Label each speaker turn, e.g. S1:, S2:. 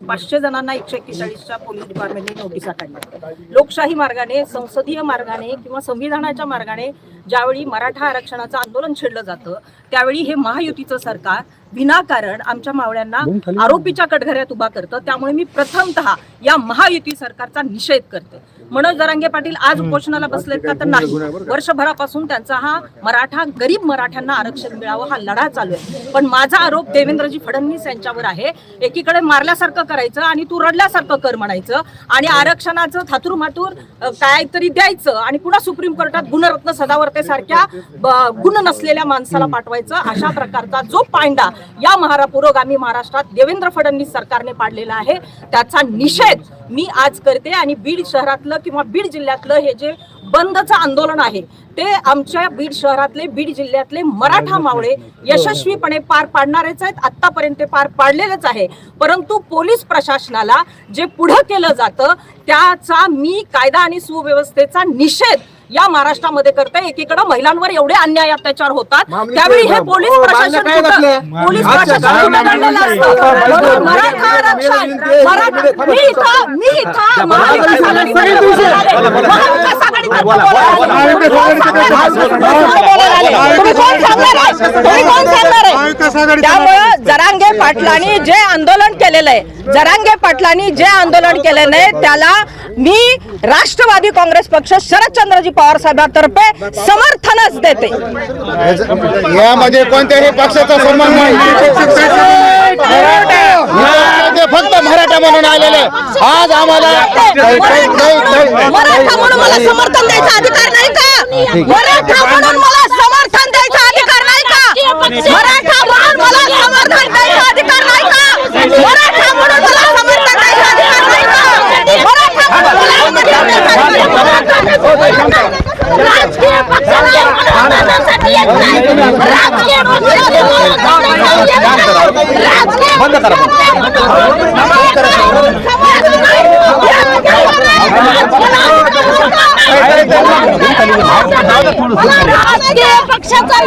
S1: पाचशे जणांना एकशे एक्केचाळीसच्या पोलीस डिपार्टमेंटने नोटिसा काढल्या लोकशाही मार्गाने संसदीय मार्गाने किंवा संविधानाच्या मार्गाने ज्यावेळी मराठा आरक्षणाचं आंदोलन छेडलं जातं त्यावेळी हे महायुतीचं सरकार विनाकारण आमच्या मावळ्यांना आरोपीच्या कटघऱ्यात उभा करतं. त्यामुळे मी प्रथमतः या महायुती सरकारचा निषेध करते. मनोज जरांगे पाटील आज उपोषणाला बसलेत का तर नाही. वर्षभरापासून त्यांचा हा मराठा गरीब मराठ्यांना आरक्षण मिळावं हा लढा चालू आहे. पण माझा आरोप देवेंद्रजी फडणवीस यांच्यावर आहे. एकीकडे मारल्यासारखं करायचं आणि तू रडल्यासारखं कर म्हणायचं आणि आरक्षणाचं थातूर मातूर अ, काहीतरी द्यायचं आणि पुन्हा सुप्रीम कोर्टात गुणरत्न सदावर्ते सारख्या गुण नसलेल्या माणसाला पाठवायचं अशा प्रकारचा जो पांडा या महारा पुरोगामी महाराष्ट्रात देवेंद्र फडणवीस सरकारने पाडलेला आहे त्याचा निषेध मी आज करते. आणि बीड शहरातलं किंवा बीड जिल्ह्यातलं हे जे बंदचं आंदोलन आहे ते आमच्या बीड शहरातले बीड जिल्ह्यातले मराठा मावळे यशस्वीपणे पार पाडणारेच आहेत. आतापर्यंत पार पाडलेलेच आहे. परंतु पोलीस प्रशासनाला जे पुढं केलं जातं त्याचा मी कायदा आणि सुव्यवस्थेचा निषेध या महाराष्ट्रामध्ये करते एकीकडे महिलांवर एवढे अन्याय अत्याचार होतात त्यावेळी हे पोलीस
S2: हो,
S1: प्रशासन? पोलीस प्रशासन मराठा आरक्षण मी इथं मी इथं महाविकास आघाडीमध्ये बोलायला आले. महाविकास आघाडीमध्ये त्यामुळं जरांगे पाटलांनी जे आंदोलन केलेलं आहे जरांगे पाटलांनी जे आंदोलन केलेलं आहे त्याला मी राष्ट्रवादी काँग्रेस पक्ष शरदचंद्रजी पवार साहेबांतर्फे समर्थनच देते.
S2: यामध्ये कोणत्याही पक्षाचा संबंध नाही. फक्त मराठा म्हणून आलेले आज आम्हाला.
S1: मराठा म्हणून मला समर्थन द्यायचा अधिकार नाही का? मराठा म्हणून मला समर्थन द्यायचा अधिकार नाही का? मराठा म्हणून मला समर्थन द्यायचा अधिकार नाही का मराठा म्हणून मला समर्थन द्यायचा अधिकार नाही का मराठा म्हणून मला समर्थन द्यायचा अधिकार नाही का? राजकीय पक्षाला मनोरंजनासाठी येत नाही. राजकीय पक्षाला मनोरंजनासाठी येत नाही. राजकीय राजकीय पक्षाचा